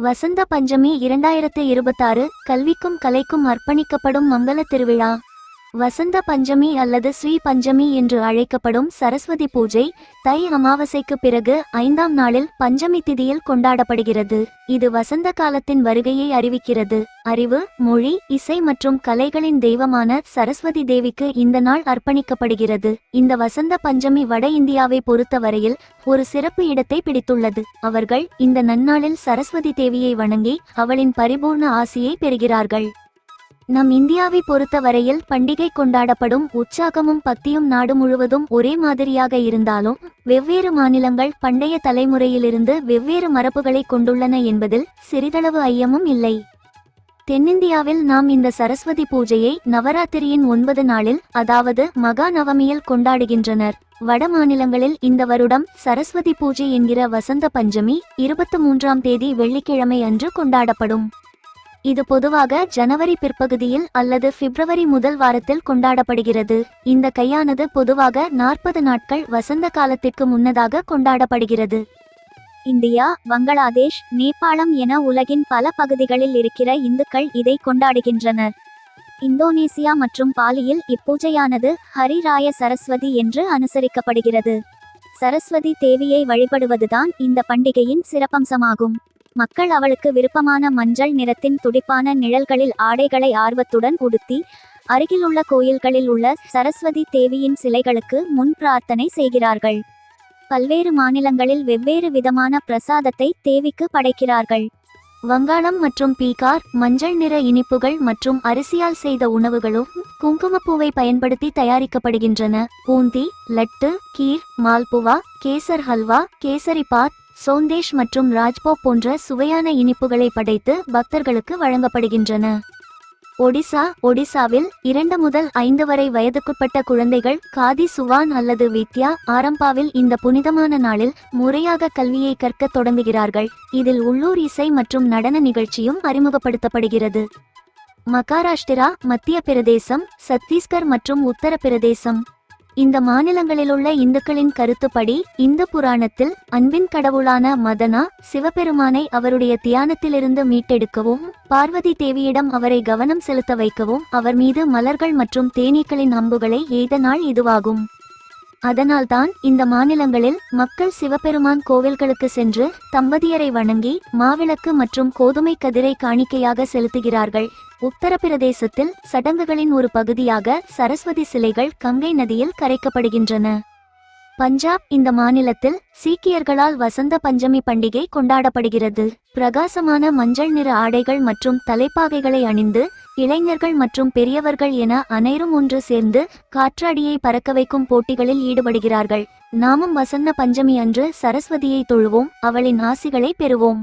வசந்த பஞ்சமி இரண்டாயிரத்து இருபத்தாறு கல்விக்கும் கலைக்கும் அர்ப்பணிக்கப்படும் மங்கள திருவிழா. வசந்த பஞ்சமி அல்லது ஸ்ரீ பஞ்சமி என்று அழைக்கப்படும் சரஸ்வதி பூஜை தை அமாவாசைக்கு பிறகு ஐந்தாம் நாளில் பஞ்சமி திதியில் கொண்டாடப்படுகிறது. இது வசந்த காலத்தின் வருகையை அறிவிக்கிறது. அறிவு மொழி இசை மற்றும் கலைகளின் தெய்வமான சரஸ்வதி தேவிக்கு இந்த நாள் அர்ப்பணிக்கப்படுகிறது. இந்த வசந்த பஞ்சமி வட இந்தியாவை பொறுத்தவரையில் ஒரு சிறப்பு இடத்தை பிடித்துள்ளது. அவர்கள் இந்த நன்னாளில் சரஸ்வதி தேவியை வணங்கி அவளின் பரிபூர்ண ஆசியை பெறுகிறார்கள். நம் இந்தியாவை பொறுத்தவரையில் பண்டிகை கொண்டாடப்படும் உற்சாகமும் பக்தியும் நாடு முழுவதும் ஒரே மாதிரியாக இருந்தாலும் வெவ்வேறு மாநிலங்கள் பண்டைய தலைமுறையிலிருந்து வெவ்வேறு மரபுகளை கொண்டுள்ளன என்பதில் சிறிதளவு ஐயமும் இல்லை. தென்னிந்தியாவில் நாம் இந்த சரஸ்வதி பூஜையை நவராத்திரியின் ஒன்பது நாளில் அதாவது மகா நவமியில் கொண்டாடுகின்றனர். வட மாநிலங்களில் இந்த வருடம் சரஸ்வதி பூஜை என்கிற வசந்த பஞ்சமி இருபத்தி மூன்றாம் தேதி வெள்ளிக்கிழமை அன்று கொண்டாடப்படும். இது பொதுவாக ஜனவரி பிற்பகுதியில் அல்லது பிப்ரவரி முதல் வாரத்தில் கொண்டாடப்படுகிறது. இந்த கையானது பொதுவாக நாற்பது நாட்கள் வசந்த காலத்திற்கு முன்னதாக கொண்டாடப்படுகிறது. இந்தியா பங்களாதேஷ் நேபாளம் என உலகின் பல பகுதிகளில் இருக்கிற இந்துக்கள் இதை கொண்டாடுகின்றனர் இந்தோனேசியா மற்றும் பாலியில் இப்பூஜையானது ஹரிராய சரஸ்வதி என்று அனுசரிக்கப்படுகிறது. சரஸ்வதி தேவியை வழிபடுவதுதான் இந்த பண்டிகையின் சிறப்பம்சமாகும். மக்கள் அவளுக்கு விருப்பமான மஞ்சள் நிறத்தின் துடிப்பான நிழல்களில் ஆடைகளை ஆர்வத்துடன் உடுத்தி அருகிலுள்ள கோயில்களில் உள்ள சரஸ்வதி தேவியின் சிலைகளுக்கு முன் பிரார்த்தனை செய்கிறார்கள். பல்வேறு மாநிலங்களில் வெவ்வேறு விதமான பிரசாதத்தை தேவிக்கு படைக்கிறார்கள். வங்காளம் மற்றும் பீகார் மஞ்சள் நிற இனிப்புகள் மற்றும் அரிசியால் செய்த உணவுகளும் குங்குமப்பூவை பயன்படுத்தி தயாரிக்கப்படுகின்றன. பூந்தி லட்டு கீர் மால்புவா கேசர் ஹல்வா கேசரி பாத் சோந்தேஷ் மற்றும் ராஜ்போ போன்ற சுவையான இனிப்புகளை படைத்து பக்தர்களுக்கு வழங்கப்படுகின்றன. ஒடிசா ஒடிசாவில் இரண்டு முதல் ஐந்து வரை வயதுக்குட்பட்ட குழந்தைகள் காதி சுவான் அல்லது வித்யா ஆரம்பாவில் இந்த புனிதமான நாளில் முறையாக கல்வியை கற்க தொடங்குகிறார்கள். இதில் உள்ளூர் இசை மற்றும் நடன நிகழ்ச்சியும் அறிமுகப்படுத்தப்படுகிறது. மகாராஷ்டிரா மத்திய பிரதேசம் சத்தீஸ்கர் மற்றும் உத்தரப்பிரதேசம். இந்த மாநிலங்களிலுள்ள இந்துக்களின் கருத்துப்படி இந்து புராணத்தில் அன்பின் கடவுளான மதனா சிவபெருமானை அவருடைய தியானத்திலிருந்து மீட்டெடுக்கவும் பார்வதி தேவியிடம் அவரை கவனம் செலுத்த வைக்கவும் அவர் மீது மலர்கள் மற்றும் தேனீக்களின் அம்புகளை எய்த நாள் இதுவாகும். அதனால்தான் இந்த மாநிலங்களில் மக்கள் சிவபெருமான் கோவில்களுக்கு சென்று தம்பதியரை வணங்கி மாவிளக்கு மற்றும் கோதுமை கதிரை காணிக்கையாக செலுத்துகிறார்கள். உத்தரப்பிரதேசத்தில் சடங்குகளின் ஒரு பகுதியாக சரஸ்வதி சிலைகள் கங்கை நதியில் கரைக்கப்படுகின்றன. பஞ்சாப் இந்த மாநிலத்தில் சீக்கியர்களால் வசந்த பஞ்சமி பண்டிகை கொண்டாடப்படுகிறது. பிரகாசமான மஞ்சள் நிற ஆடைகள் மற்றும் தலைப்பாகைகளை அணிந்து இளைஞர்கள் மற்றும் பெரியவர்கள் என அனைவரும் ஒன்று சேர்ந்து காற்றாடியை பறக்க வைக்கும் போட்டிகளில் ஈடுபடுகிறார்கள். நாமும் வசந்த பஞ்சமி அன்று சரஸ்வதியை தொழுவோம் அவளின் ஆசிகளை பெறுவோம்.